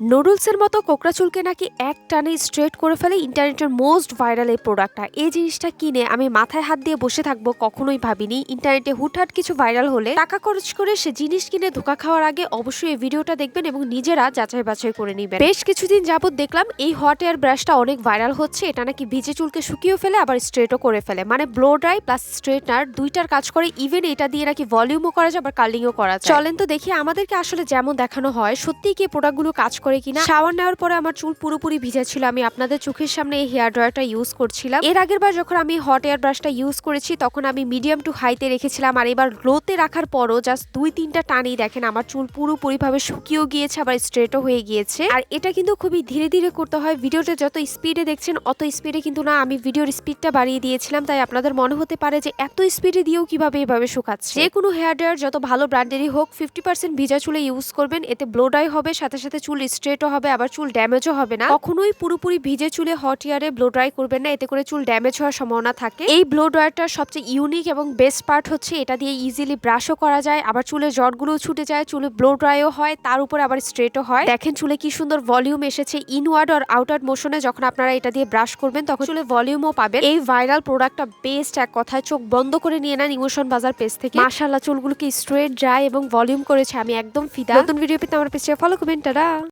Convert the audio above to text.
নুডলসের মতো কোকড়া চুলকে নাকি এক টানে স্ট্রেট করে ফেলে ইন্টারনেটের মোস্ট ভাইরাল এই প্রোডাক্টটা। এই জিনিসটা কিনে আমি মাথায় হাত দিয়ে বসে থাকব, কখনোই ভাবিনি। ইন্টারনেটে হুটহাট কিছু ভাইরাল হলে টাকা খরচ করে সে জিনিস কিনে ধোকা খাওয়ার আগে অবশ্যই এই ভিডিওটা দেখবেন এবং নিজেরা যাচাই বাছাই করে নেবেন। বেশ কিছুদিন যাবত দেখলাম এই হট এয়ার ব্রাশটা অনেক ভাইরাল হচ্ছে। এটা নাকি ভিজে চুলকে শুকিয়ে ফেলে, আবার স্ট্রেটও করে ফেলে। মানে ব্লো ড্রাই প্লাস স্ট্রেটনার দুইটার কাজ করে। ইভেন এটা দিয়ে নাকি ভলিউমও করা যায়, আবার কার্লিংও করা যায়। চলেন তো দেখি আমাদেরকে আসলে যেমন দেখানো হয়, সত্যিই কি প্রোডাক্টগুলো কাজ করে কিনা? শাওয়ার নেওয়ার পরে আমার চুল পুরোপুরি ভিজা ছিল। আমি আপনাদের চোখের সামনে এই হেয়ার ড্রায়ারটা ইউজ করছিলাম। এর আগের বার যখন আমি হট এয়ার ব্রাশটা ইউজ করেছি, তখন আমি মিডিয়াম টু হাইতে রেখেছিলাম। আর এবার লোতে রাখার পরও জাস্ট দুই, তিনটা টানেই দেখেন, আমার চুল পুরোপুরি ভাবে শুকিয়েও গিয়েছে, আবার স্ট্রেটও হয়ে গিয়েছে। আর এটা কিন্তু খুবই ধীরে ধীরে করতে হয়। ভিডিওটা যত স্পিডে দেখছেন, অত স্পিডে কিন্তু না, আমি ভিডিওর স্পিডটা বাড়িয়ে দিয়েছিলাম। তাই আপনাদের মনে হতে পারে যে এত স্পিডে দিয়েও কীভাবে এভাবে শুকাচ্ছে? যে কোনো হেয়ার ড্রায়ার যত ভালো ব্র্যান্ডেরই হোক ফিফটি পার্সেন্ট ভিজা চুলে ইউজ করবেন। এতে ব্লো ড্রাই হবে, সাথে সাথে চুল স্ট্রেটও হবে, আবার চুল ড্যামেজও হবে না। কখনোই পুরোপুরি ভিজে চুলে হট ইয়ারে ব্লো ড্রাই করবেন না, এতে করে চুল ড্যামেজ হওয়ার সম্ভাবনা থাকে। এই ব্লো ড্রায়ারটার সবচেয়ে ইউনিক এবং বেস্ট পার্ট হচ্ছে, এটা দিয়ে ইজিলি ব্রাশও করা যায়, আবার চুলের জটগুলোও ছুটে যায়, চুলে ব্লো ড্রাইও হয়, তার উপর আবার স্ট্রেটও হয়। দেখেন চুলে কি সুন্দর ভলিউম এসেছে ইনওয়ার্ড আর আউটওয়ার্ড মোশনে যখন আপনারা এটা দিয়ে ব্রাশ করবেন, তখন চুলে ভলিউমও পাবেন। এই ভাইরাল প্রোডাক্টটা বেস্ট এক কথায় চোখ বন্ধ করে নিয়ে নেন ইমোশন বাজার পেজ থেকে। মাশাল্লাহ চুলগুলোকে স্ট্রেট ড্রাই এবং ভলিউম করেছে, আমি একদম ফিদা। নতুন ভিডিও পেতে আমার পেজে ফলো করবেন, টাটা।